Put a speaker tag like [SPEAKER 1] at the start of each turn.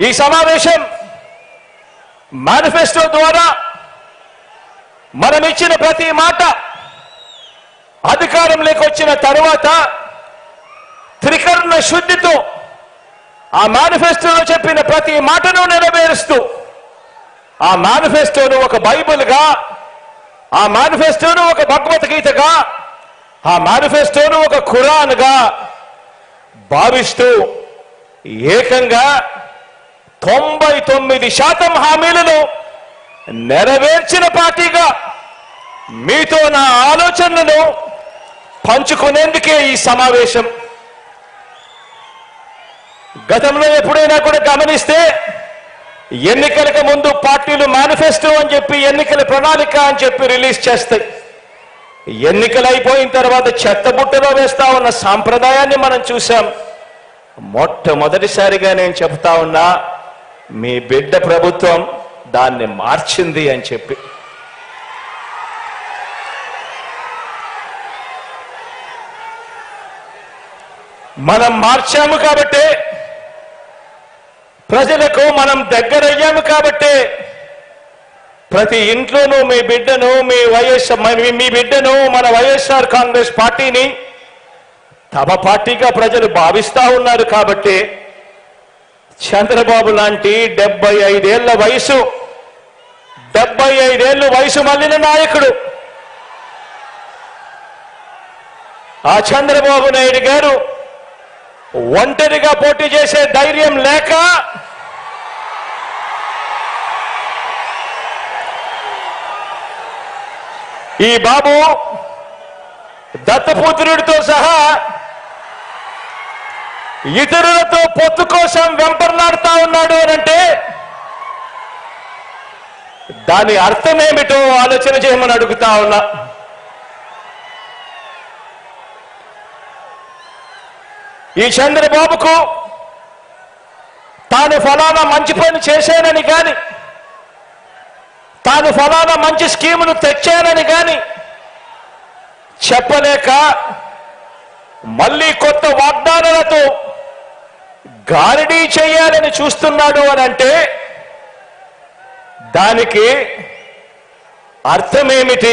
[SPEAKER 1] ఈ సమావేశం మేనిఫెస్టో ద్వారా మనం ఇచ్చిన ప్రతి మాట అధికారంలోకి వచ్చిన తరువాత త్రికరణ శుద్ధితో ఆ మేనిఫెస్టోలో చెప్పిన ప్రతి మాటను నెరవేరుస్తూ ఆ మేనిఫెస్టోను ఒక బైబిల్గా ఆ మేనిఫెస్టోను ఒక భగవద్గీతగా ఆ మేనిఫెస్టోను ఒక ఖురాన్గా భావిస్తూ ఏకంగా తొంభై తొమ్మిది శాతం హామీలను నెరవేర్చిన పార్టీగా మీతో నా ఆలోచనలను పంచుకునేందుకే ఈ సమావేశం. గతంలో ఎప్పుడైనా కూడా గమనిస్తే ఎన్నికలకు ముందు పార్టీలు మేనిఫెస్టో అని చెప్పి ఎన్నికల ప్రణాళిక అని చెప్పి రిలీజ్ చేస్తాయి. ఎన్నికలు అయిపోయిన తర్వాత చెత్తబుట్టలో వేస్తా ఉన్న సాంప్రదాయాన్ని మనం చూసాం మొట్టమొదటిసారిగా నేను చెప్తా ఉన్నా మీ బిడ్డ ప్రభుత్వం దాన్ని మార్చింది అని చెప్పి. మనం మార్చాము కాబట్టి ప్రజలకు మనం దగ్గరయ్యాము కాబట్టి ప్రతి ఇంట్లోనూ మీ బిడ్డను మీ వైఎస్ఆర్ మీ బిడ్డను మన వైఎస్ఆర్ కాంగ్రెస్ పార్టీని తమ పార్టీగా ప్రజలు భావిస్తా ఉన్నారు కాబట్టి చంద్రబాబు లాంటి డెబ్బై ఐదేళ్ళ వయసు డెబ్బై ఐదేళ్ళు వయసు మళ్ళిన నాయకుడు. ఆ చంద్రబాబు నాయుడు గారు ఒంటరిగా పోటీ చేసే ధైర్యం లేక ఈ బాబు దత్తపుత్రుడితో సహా ఇతరులతో పొత్తు కోసం వెంపర్లాడుతా ఉన్నాడు అని అంటే దాని అర్థమేమిటో ఆలోచన చేయమని అడుగుతా ఉన్నా. ఈ చంద్రబాబుకు తాను ఫలానా మంచి పని చేశానని కాని తాను ఫలానా మంచి స్కీమును తెచ్చానని కాని చెప్పలేక మళ్ళీ కొత్త వాగ్దానాలతో గారడీ చేయాలని చూస్తున్నాడు అని అంటే దానికి అర్థమేమిటి?